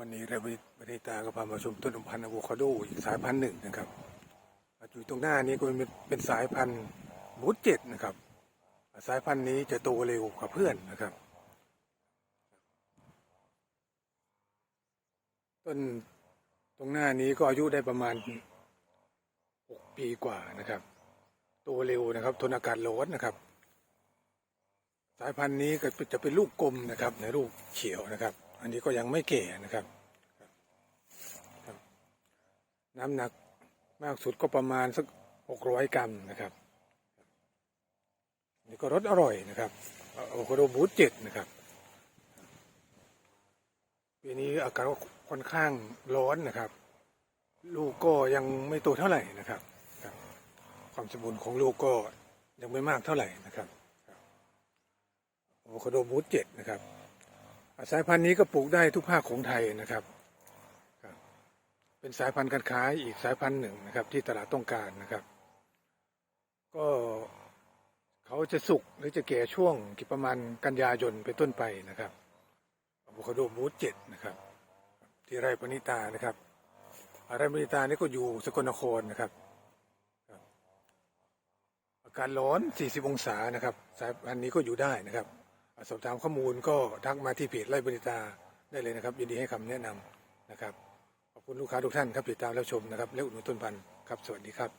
วันนี้เราบริตาก็พามาชมต้นพันธุ์อะโวคาโดอีกสายพันธุ์หนึ่งนะครับอยู่ตรงหน้านี้ก็เป็นเป็นสายพันธุ์บูทเจ็ดนะครับ สายพันธุ์นี้จะโตเร็วกว่าเพื่อนนะครับ ต้นตรงหน้านี้ก็อายุได้ประมาณหกปีกว่านะครับ โตเร็วนะครับทนอากาศร้อนนะครับ สายพันธุ์นี้ก็จะเป็นลูกกลมนะครับในลูกเขียวนะครับ อันนี้ก็ยังไม่แก่นะครับ น้ำหนักมากสุดก็ประมาณสักหกร้อยกรัมนะครับ นี่ก็รสอร่อยนะครับโอโคโดบูทเจ็ดนะครับปีนี้อากาศก็ค่อนข้างร้อนนะครับ ลูกก็ยังไม่โตเท่าไหร่นะครับ ความสมบูรณ์ของลูกก็ยังไม่มากเท่าไหร่นะครับโอโคโดบูทเจ็ดนะครับ สายพันธุ์นี้ก็ปลูกได้ทุกภาคของไทยนะครับ เป็นสายพันธุ์การขาอีกสายพันธุ์หนึ่งนะครับ ที่ตลาดต้องการนะครับ ก็เขาจะสุกหรือจะแก่ช่วงประมาณกันยายนเป็นต้นไปนะครับอะโวคาโดบูทเจ็ดนะครับ ที่ไร่ปณิตานะครับไร่ปณิตานี่ก็อยู่สกลนครนะครับอากาศร้อน 40 องศานะครับ สายพันธุ์นี้ก็อยู่ได้นะครับ สอบถามข้อมูลก็ทักมาที่เพจไร่บริตาได้เลยนะครับ ยินดีให้คำแนะนำนะครับ ขอบคุณลูกค้าทุกท่านครับติดตามรับชมนะครับและอุดหนุนต้นพันธุ์ครับ สวัสดีครับ